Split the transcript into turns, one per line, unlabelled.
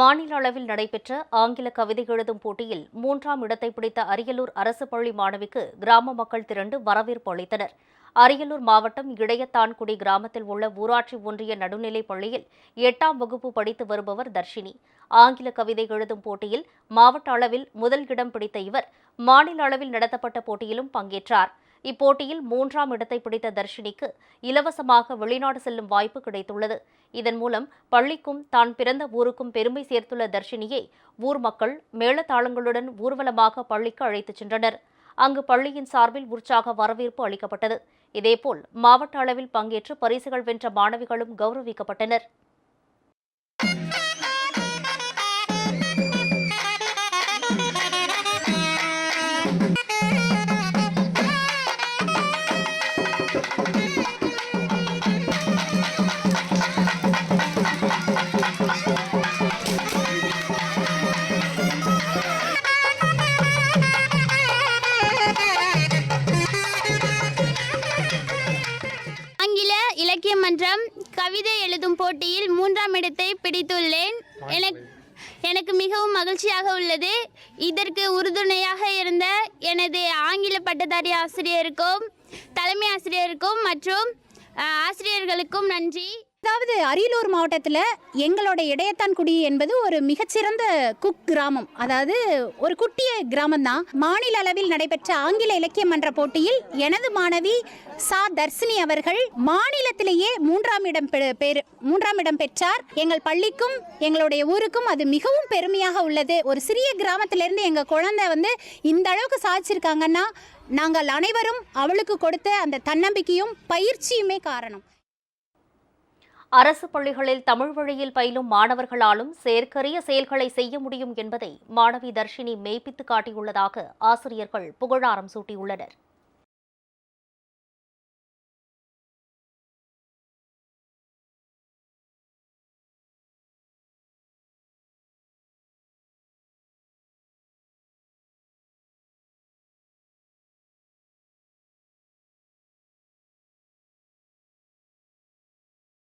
மாநில அளவில் நடைபெற்ற ஆங்கில கவிதை எழுதும் போட்டியில் மூன்றாம் இடத்தை பிடித்த அரியலூர் அரசு பள்ளி மாணவிக்கு கிராம மக்கள் திரண்டு வரவேற்பு அளித்தனர். அரியலூர் மாவட்டம் இடையத்தான்குடி கிராமத்தில் உள்ள ஊராட்சி ஒன்றிய நடுநிலைப் பள்ளியில் எட்டாம் வகுப்பு படித்து வருபவர் தர்ஷினி. ஆங்கில கவிதை எழுதும் போட்டியில் மாவட்ட அளவில் முதல் இடம் பிடித்த இவர் மாநில அளவில் நடத்தப்பட்ட போட்டியிலும் பங்கேற்றார். இப்போட்டியில் மூன்றாம் இடத்தை பிடித்த தர்ஷினிக்கு இலவசமாக வெளிநாடு செல்லும் வாய்ப்பு கிடைத்துள்ளது. இதன் மூலம் பள்ளிக்கும் தான் பிறந்த ஊருக்கும் பெருமை சேர்த்துள்ள தர்ஷினியை ஊர் மக்கள் மேளதாளங்களுடன் ஊர்வலமாக பள்ளிக்கு அழைத்துச் சென்றனர். அங்கு பள்ளியின் சார்பில் உற்சாக வரவேற்பு அளிக்கப்பட்டது. இதேபோல் மாவட்ட அளவில் பங்கேற்று பரிசுகள் வென்ற மாணவிகளும் கௌரவிக்கப்பட்டனர்.
இலக்கிய மன்றம் கவிதை எழுதும் போட்டியில் மூன்றாம் இடத்தை பிடித்துள்ளேன். எனக்கு எனக்கு மிகவும் மகிழ்ச்சியாக உள்ளது. இதற்கு உறுதுணையாக இருந்த எனது ஆங்கில பட்டதாரி ஆசிரியருக்கும் தலைமை ஆசிரியருக்கும் மற்றும் ஆசிரியர்களுக்கும் நன்றி.
அதாவது அரியலூர் மாவட்டத்தில் எங்களோட இடையத்தான்குடி என்பது ஒரு மிகச்சிறந்த குக் கிராமம். அதாவது ஒரு குட்டிய கிராமம் தான் மாநில அளவில் நடைபெற்ற ஆங்கில இலக்கிய மன்ற போட்டியில் எனது மாணவி சா. தர்சினி அவர்கள் மாநிலத்திலேயே மூன்றாம் இடம் பெ- பெறு மூன்றாம் இடம் பெற்றார். எங்கள் பள்ளிக்கும் எங்களுடைய ஊருக்கும் அது மிகவும் பெருமையாக உள்ளது. ஒரு சிறிய கிராமத்திலிருந்து எங்கள் குழந்தை வந்து இந்த அளவுக்கு சாதிச்சிருக்காங்கன்னா நாங்கள் அனைவரும் அவளுக்கு கொடுத்த அந்த தன்னம்பிக்கையும் பயிற்சியுமே காரணம்.
அரசு பள்ளிகளில் தமிழ் வழியில் பயிலும் மாணவர்களாலும் செயற்கரிய செயல்களை செய்ய முடியும் என்பதை மாணவி தர்ஷினி மெய்ப்பித்து காட்டியுள்ளதாக ஆசிரியர்கள் புகழாரம் சூட்டியுள்ளனர்.